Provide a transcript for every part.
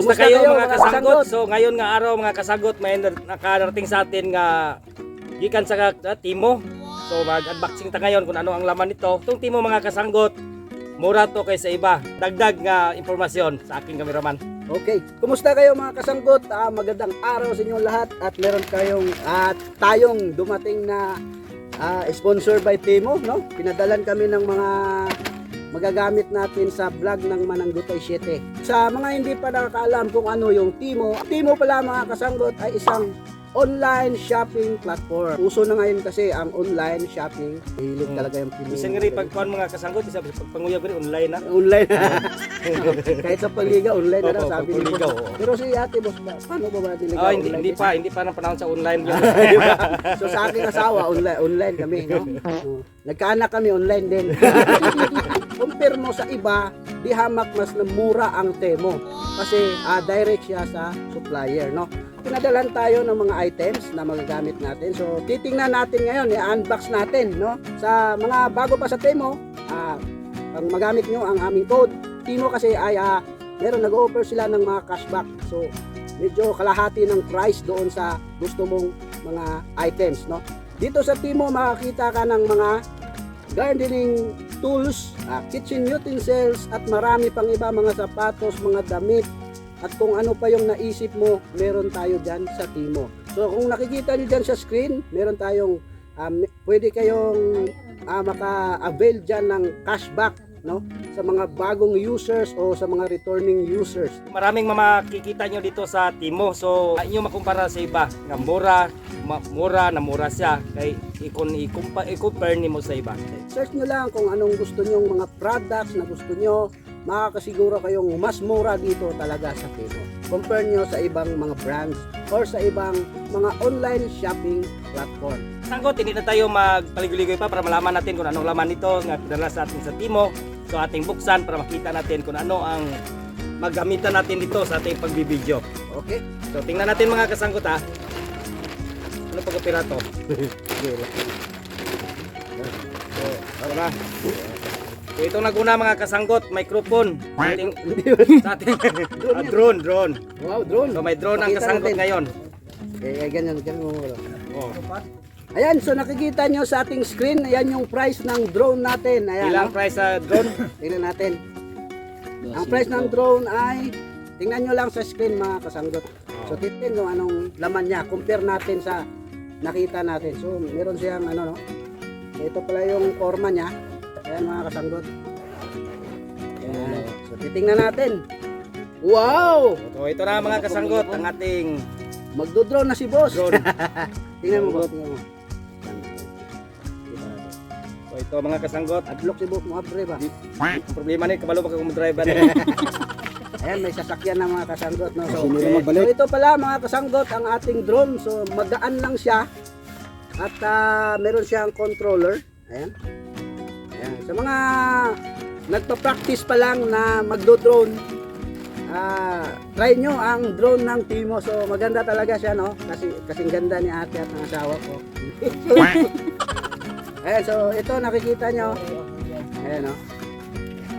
Kumusta kayo, kayo, mga kasagot? So ngayon nga araw mga kasagot may nakarating sa atin nga gikan sa uh, Timo. So mag-unboxing ta ngayon kung ano ang laman nito. Itong Timo mga kasanggot, mura to kaysa iba. Dagdag nga impormasyon sa aking kameraman. Okay. Kumusta kayo mga kasanggot? Ah, magandang araw sa inyong lahat at meron kayong at tayong dumating na ah, sponsor by Timo, no? Pinadalan kami ng mga magagamit natin sa vlog ng Mananggutay 7. Sa mga hindi pa nakakaalam kung ano yung Timo, Timo pala mga kasanggot ay isang online shopping platform. Uso na ngayon kasi ang online shopping. Hilig Hmm. talaga yung Timo. Bisan nga rin pagkuhan mga kasanggot, isa pagpanguyab rin online na. online. Kahit sa paliga online na daw sabi ni Boss. Pero si Ate Boss, paano ba ba niligaw Ah, hindi, online? hindi pa, hindi pa na panahon sa online so sa aking asawa, online, online kami, no? Oo. Nagkaanak kami online din. Compare mo sa iba, di hamak mas na mura ang temo. Kasi ah, direct siya sa supplier, no? Pinadalan tayo ng mga items na magagamit natin. So, titingnan natin ngayon, i-unbox natin, no? Sa mga bago pa sa Temo, ah, pag magamit nyo ang aming code, Timo kasi ay ah, meron nag-offer sila ng mga cashback. So, medyo kalahati ng price doon sa gusto mong mga items, no? Dito sa Timo makakita ka ng mga gardening tools, ah, kitchen utensils at marami pang iba mga sapatos, mga damit at kung ano pa yung naisip mo, meron tayo dyan sa Timo. So kung nakikita nyo dyan sa screen, meron tayong um, pwede kayong ah, maka-avail dyan ng cashback no sa mga bagong users o sa mga returning users. Maraming makikita nyo dito sa Timo. So, inyo makumpara sa iba. Nga mura, ma- mura na mura siya. Kay ikon i-compare nimo sa iba. Search nyo lang kung anong gusto nyong mga products na gusto nyo. Makakasiguro kayong mas mura dito talaga sa Timo. Compare nyo sa ibang mga brands or sa ibang mga online shopping platform. Sanggot, hindi na tayo magpaligoy-ligoy pa para malaman natin kung anong laman nito nga pinadala sa atin sa Timo. So ating buksan para makita natin kung ano ang maggamitan natin dito sa ating pagbibideo. Okay? So tingnan natin mga kasanggot ha. Ano pag to? so, ano na? So itong naguna mga kasanggot, microphone. Ating, sa ating Ah, drone, drone. Wow, drone. So may drone ang natin. ngayon. Eh, ganyan, ganyan mo. Oh. Ayan, so nakikita nyo sa ating screen, ayan yung price ng drone natin. Ayan, Ilang no? price sa drone? Tingnan natin. Ang price ng drone ay, tingnan nyo lang sa screen mga kasanggot. So titin kung anong laman niya. Compare natin sa nakita natin. So meron siyang ano no. So, ito pala yung forma niya. Ayan mga kasanggot. Ayan. So titingnan natin. Wow! So ito na mga kasanggot ang ating Magdo-drone na si boss. drone. Tingnan mo boss. Tingnan mo. Ito mga kasanggot. Adlock si mo abre ba? Ang problema ni kabalo pa kung driver. Ayan, may sasakyan na mga kasanggot. No? So, okay. so ito pala mga kasanggot ang ating drone. So magaan lang siya. At ah, meron siyang controller. Ayan. Ayan. Sa mga nagpa-practice pa lang na magdo-drone, ah, try nyo ang drone ng Timo. So maganda talaga siya, no? Kasi kasing ganda ni ate at ng asawa ko. Ayan, so ito nakikita nyo. Ayan, no?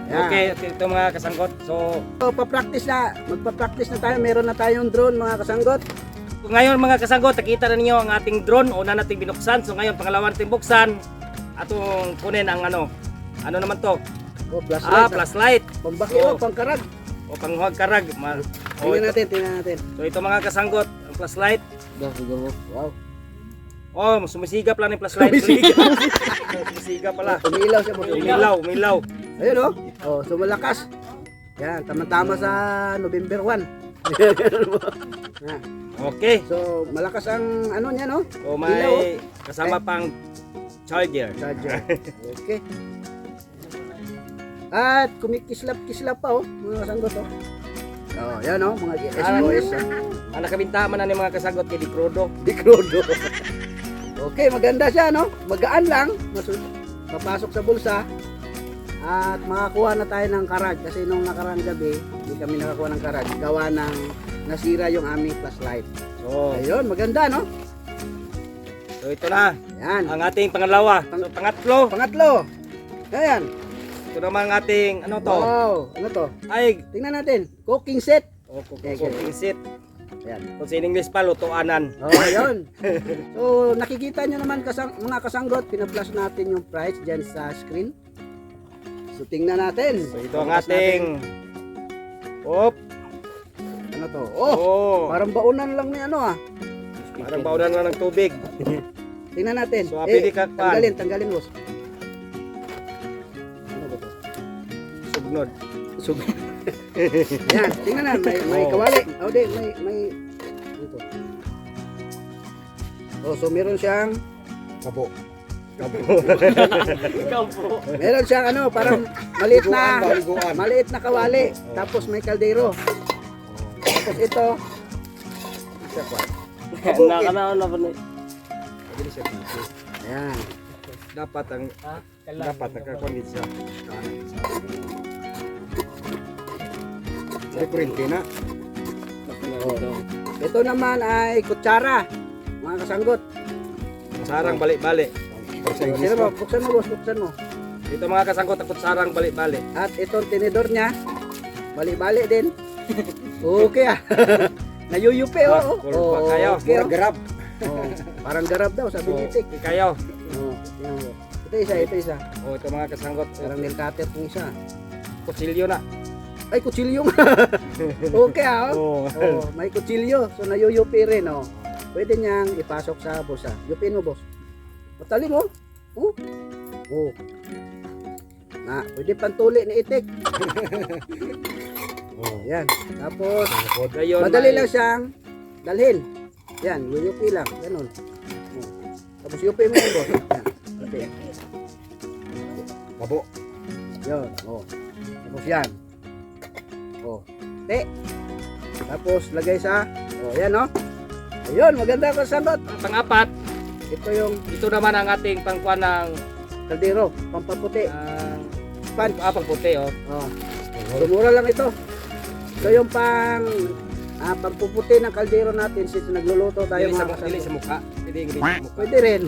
Ayan. Okay, ito mga kasanggot. So So, pa-practice na, magpa-practice na tayo. Meron na tayong drone mga kasanggot. ngayon mga kasanggot, nakita na ninyo ang ating drone. Una nating binuksan. So ngayon pangalawa nating buksan. Atong kunin ang ano. Ano naman to? Oh, plus Ah, light. flashlight. Pambakyo, Oh. pangkarag. O panghuwag karag. Ma- o, Tingnan natin, tingnan natin. So ito mga kasanggot, ang flashlight. Wow. Oh, sumisigap lang yung flashlight. Sumisigap. sumisigap pala. Umilaw siya. Umilaw, umilaw. Ayun oh. Oh, so malakas. Yan, tama-tama sa November 1. Yan. Okay. so, malakas ang ano niya, no? So Ilaw, may kasama pang charger. Charger. Okay. At kumikislap-kislap pa, oh. Mga kasanggot, oh. Oh, yan, oh. Mga SOS. oh. Ang nakabintama na ni mga kasagot kay Di Crudo. Di Crudo. Okay, maganda siya, no? Magaan lang. Papasok sa bulsa. At makakuha na tayo ng karag. Kasi nung nakarang gabi, hindi kami nakakuha ng karag. Gawa ng nasira yung aming flashlight. So, Ayun, maganda, no? so ito na Yan. ang ating pangalawa. So pangatlo, Pangatlo. Ayan. ito naman ang ating ano to? Wow. Ano to? Ay, Tingnan natin. Cooking set. O kung Okay, cooking set. Ayan. Kung sa English pa, lutuanan. Oh, ayun. So, nakikita nyo naman kasang, mga kasanggot, pina-flash natin yung price dyan sa screen. So, tingnan natin. So ito ang ating... Op! Ano to? Oh, Oh! parang baunan lang ni ano ah. Parang baunan lang ng tubig. Tingnan natin. So, Pan. tanggalin, tanggalin boss. Ano ba to? Sugnod. Sug. Yan, tingnan na, may, may Oh. kawali. Oh, di, may, may, ito. Oh, so meron siyang, Kapo. meron siyang ano, parang maliit na, maliit na kawali. Tapos may kaldero. Tapos ito, isa pa. Nakanaon na ba ni? Ayan. Dapat ang... Dapat nakakulit siya. May kurente na. Oh. Ito naman ay kutsara. Mga kasanggot. Sarang balik-balik. Sino mo? Buksan mo, boss. Buksan mo. Ito mga kasangkot ang sarang balik-balik. At itong tinidor niya, bali-bali din. Okay ah. Nayuyupi oh. Cool oh. pa kayo. Okay, oh. grab. Oh, Parang garab daw, sabi ni Tik. Okay kayo. Oh. Ito isa, ito isa. O ito mga kasangkot. Parang nail cutter itong isa. Kutsilyo na. Ay, kutsilyo nga. okay ah. Oh. Oh. oh, may kutsilyo. So nayuyupi rin oh. Pwede niyang ipasok sa bulsa. Yupin mo, boss. Matali mo. Oh. Oh. Na, pwede pantuli ni Itik. Oh. Yan. Tapos, Ngayon, Madali may- lang siyang dalhin. Yan, yuyupi lang. Ganun. Oh. Tapos yupi mo yung boss. Yan. Okay. Kabo. Yun. Oh. Tapos yan. Oh. Te. Tapos lagay sa. Oh, yan oh. Ayun, maganda ko sagot. Ang pang-apat, Ito yung ito naman ang ating pangkuan ng kaldero, pampaputi. uh, Pan. ah, pangputi oh. Oh. So, mura lang ito. Ito yung pang ah, pampuputi ng kaldero natin since nagluluto tayo Dili sa, mga dili kasanggot. sa mukha. Pwede sa mukha. Pwede rin.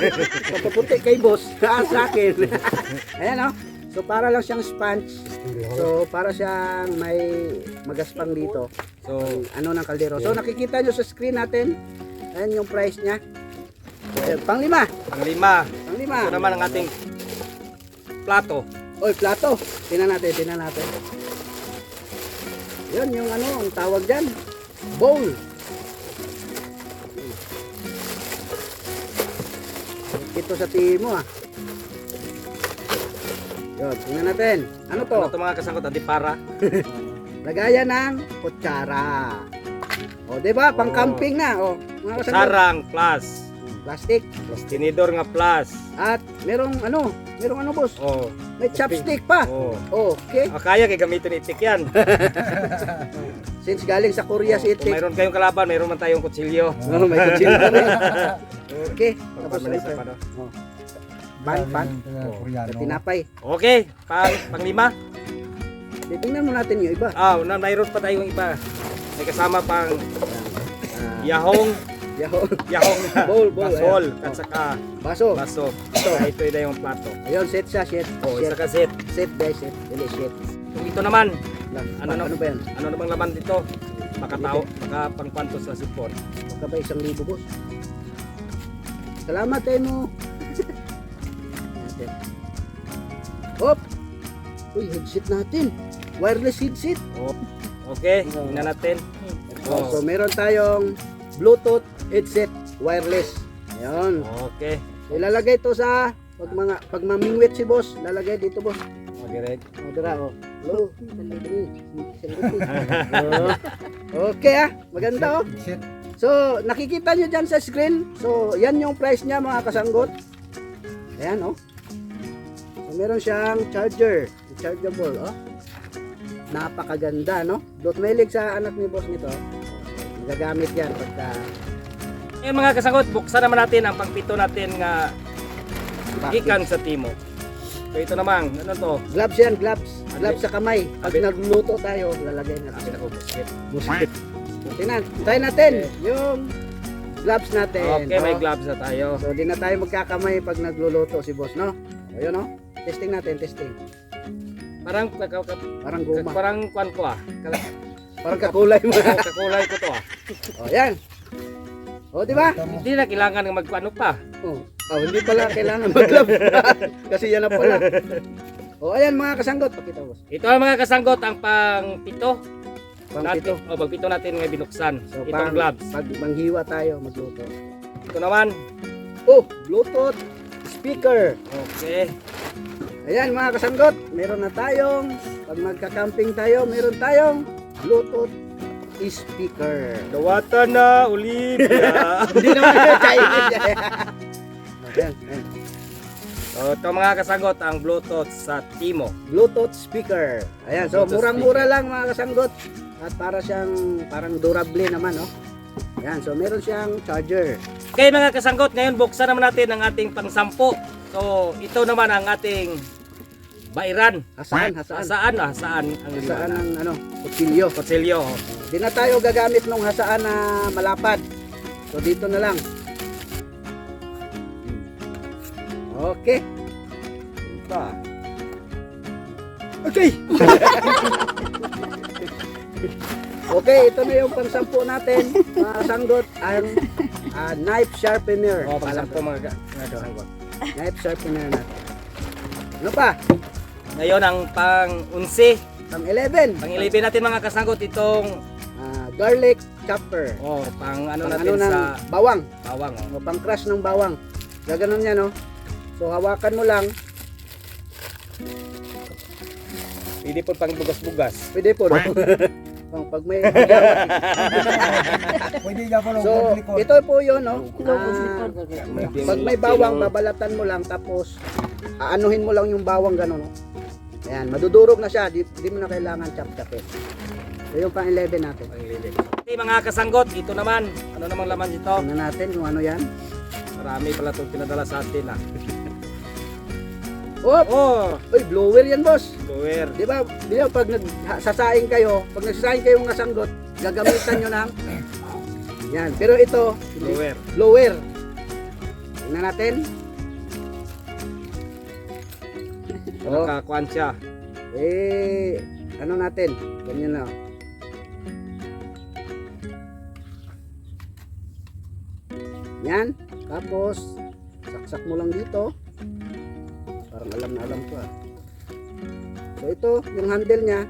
Papaputi kay boss. Sa akin. Ayan oh. So para lang siyang sponge. So para siyang may magaspang dito. So, Ano ng kaldero. So nakikita nyo sa screen natin. Ayan yung price niya. Ayan, pang lima. ang lima. Pang lima. Ito naman ang ating plato. Oy, plato. Tingnan natin, tingnan natin. Yan yung ano, ang tawag dyan. Bowl. Ito sa timo ah. Yun, tingnan natin. Ano to? Ito mga kasangkot, adi para. Lagayan ng kutsara. O, di ba? Pang Oh. camping na. O, mga kasangkot. Sarang plus. Plastic. Tinidor nga plus. At merong ano, merong ano boss? Oh, May chopstick pa. oh. Okay. Ah, kaya kay gamitin itik yan. Since galing sa Korea si Oh, Kung Itik. mayroon kayong kalaban, mayroon man tayong kutsilyo. Oh, may kutsilyo. Okay. Tapos Pagpamalisa Pan, pan. Oh. Sa tinapay. Okay, pang, pang lima. Titingnan mo natin yung iba. Ah, na mayroon pa tayong iba. May kasama pang Ah, yahong, yaho. yahong na Bowl, bowl, ayan. at saka Baso. baso. Ito. Ah, ito na yung plato. Ayun, set siya, set. Oh, set. saka set. Set guys, set. Dili, set. Kung ito naman, Lang. Ano ano, na- ano ba yan? ano namang laman dito? Makatao, maka pangkwanto sa sipon. Baka ba isang libo, boss? Salamat, Temo. Natin. Hop! Uy, headset natin. Wireless headset. Oh. Okay, tingnan natin. Oh. Oh. So, meron tayong Bluetooth headset wireless. Ayun. Okay. Ilalagay to sa pag mga pag mamingwit si boss, lalagay dito boss. Okay, right. O dira oh. Hello. Oh. Okay ah, maganda oh. So, nakikita nyo dyan sa screen. So, yan yung price niya mga kasanggot. Ayan oh. Meron siyang charger. Chargeable oh. Napakaganda no. Dot mailig sa anak ni boss nito. Gagamit yan pagka Eh mga kasagot, buksan naman natin ang pangpito natin nga gikan sa timo. So ito naman, ano to? Gloves yan, gloves. Gloves sa kamay. Pag nagluluto tayo, lalagay natin. na ko, buskit. Busit. Tingnan, try natin yung gloves natin. Okay, may oh. gloves na tayo. So, di na tayo magkakamay pag nagluluto si boss, no? Ayun, no? Testing natin, testing. Parang ka- ka- ka- Parang guma. parang kwan ko ah. Kala- Parang kakulay mo. Kakulay ko to ah. o, yan. O, di ba? Hindi na kailangan ng magpaano pa. Oh, oh, hindi pala kailangan mag-love. Kasi yan na pala. O, ayan mga kasanggot. Pakita mo. Ito ang mga kasanggot ang pang pito. Pang natin, pito. O, pang pito natin nga binuksan. So, Itong pang, gloves. pag manghiwa tayo, magluto. Ito naman. Oh, Bluetooth speaker. Okay. Ayan mga kasanggot, meron na tayong, pag magka-camping tayo, meron tayong Bluetooth speaker. Dawatan na, Olivia. Hindi naman Chinese yan. Ayan, ayan. so, ito mga kasanggot ang Bluetooth sa Timo. Bluetooth speaker. Ayan, so Bluetooth murang-mura lang mga kasanggot. At para siyang parang durable naman, no? Ayan, so meron siyang charger. Okay mga kasanggot, ngayon buksan naman natin ang ating pangsampo. So, ito naman ang ating bairan. Hasaan, hasaan. Saan ah, saan ang Hasaan liwanag? ng ano, kutsilyo. Kutsilyo. Di na tayo gagamit ng hasaan na malapad. So dito na lang. Okay. Ito. Okay. okay, ito na yung pansampu natin. Mga sanggot, ang ah, knife sharpener. O, pangsampo mga, ka- mga kasanggot. Knife sharpener natin. Ano pa? Ngayon ang pang-unsi. Pang 11. Pang 11 natin mga kasanggot itong ah, garlic chopper. oh, pang ano Pang natin ano ng sa bawang. bawang. Oh. O pang crush ng bawang. Gaganon yan, no? So hawakan mo lang. Pwede po pang bugas-bugas. Pwede po, no? Pang pag may Pwede ka pa So, ito po yun, no? Ah, pag may bawang, babalatan mo lang, tapos aanuhin mo lang yung bawang gano'n, no? Ayan, madudurog na siya, di, di mo na kailangan chop-chopin. So, yung pang 11 natin. Pang 11. Okay mga kasanggot, ito naman. Ano namang laman dito? Tingnan natin kung ano yan. Marami pala itong pinadala sa atin ah. Oh, Oh, uy, blower yan, boss. Blower. Di ba, di ba pag nagsasaing kayo, pag nagsasaing kayo mga sanggot, gagamitan nyo ng yan. Pero ito, hindi. Blower. blower. Tingnan natin. Oh, Nakakuan siya. eh, ano natin? Ganyan na. Yan. Tapos, saksak mo lang dito. Parang alam na alam ko ah. So ito, yung handle niya.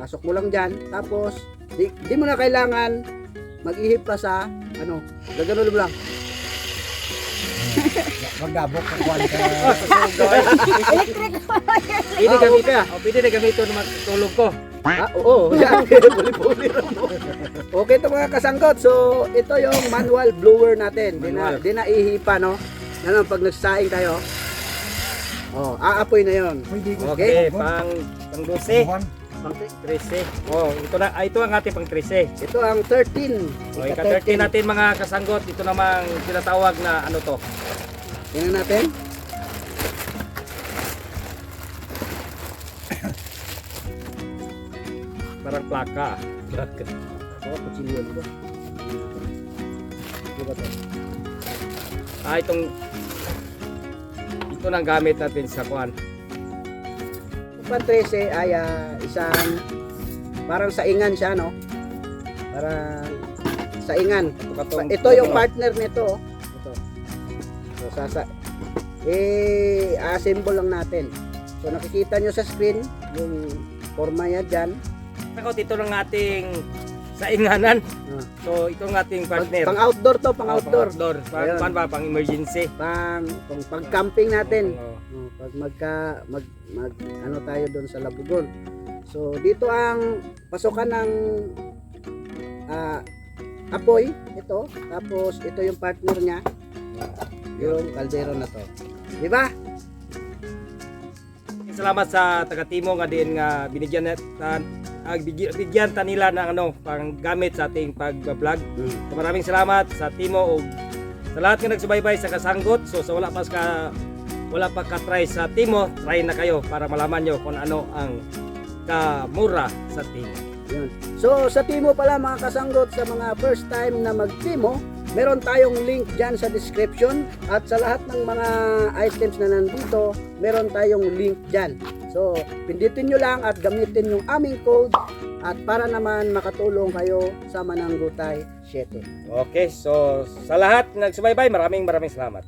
Pasok mo lang dyan. Tapos, di, di mo na kailangan mag-ihip pa sa, ano, gagano mo lang. Magdabok ang kwan ka. Pwede gamitin ah. Oh, pwede na gamitin na magtulog ko. Ah, oo, yan. Buli-buli. Okay ito mga kasangkot. So, ito yung manual blower natin. Di na, Manual. di na ihipa, no? Ano, pag nagsaing tayo. Oh, aapoy na yon. Okay, pang pang 12, Buwan. pang 13. Oh, ito na ah, ito ang ating pang 13. Ito ang 13. So, Ika ika-13 natin mga kasanggot, ito namang tinatawag na ano to. Tingnan natin. Parang plaka. Plaka. Oh, kutsilyo ko. Ano ba to? Ah, itong ito nang gamit natin sa kuan. Pan 13 ay ah, isang parang saingan siya, no? Parang saingan. Ito, katong, Ito yung partner nito. oh. Ito. So, sasa eh assemble lang natin. So nakikita nyo sa screen yung forma niya dyan. Takot ito ng ating sainganan. Ah. So ito ang ating Pang, partner. pang outdoor to, pang Oh, outdoor. outdoor. Pang, Ayun. pang, pang emergency. Pang, pang, pang camping natin. Oh, Oh, pag magka mag, mag ano tayo doon sa Labugon. So dito ang pasokan ng ah, apoy ito tapos ito yung partner niya yung kaldero na to. Di ba? Salamat sa taga Timo nga din nga binigyan nat uh, bigyan, bigyan ta nila ng ano pang gamit sa ating pag-vlog. Hmm. So, maraming salamat sa Timo o sa lahat nga nagsubaybay sa kasanggot. So sa wala pa ka wala pa ka try sa Timo, try na kayo para malaman nyo kung ano ang kamura sa Timo. So sa Timo pala mga kasanggot sa mga first time na mag-Timo, meron tayong link dyan sa description at sa lahat ng mga items na nandito, meron tayong link dyan. So pindutin nyo lang at gamitin yung aming code at para naman makatulong kayo sa Mananggutay 7. Okay, so sa lahat nagsubaybay, maraming maraming salamat.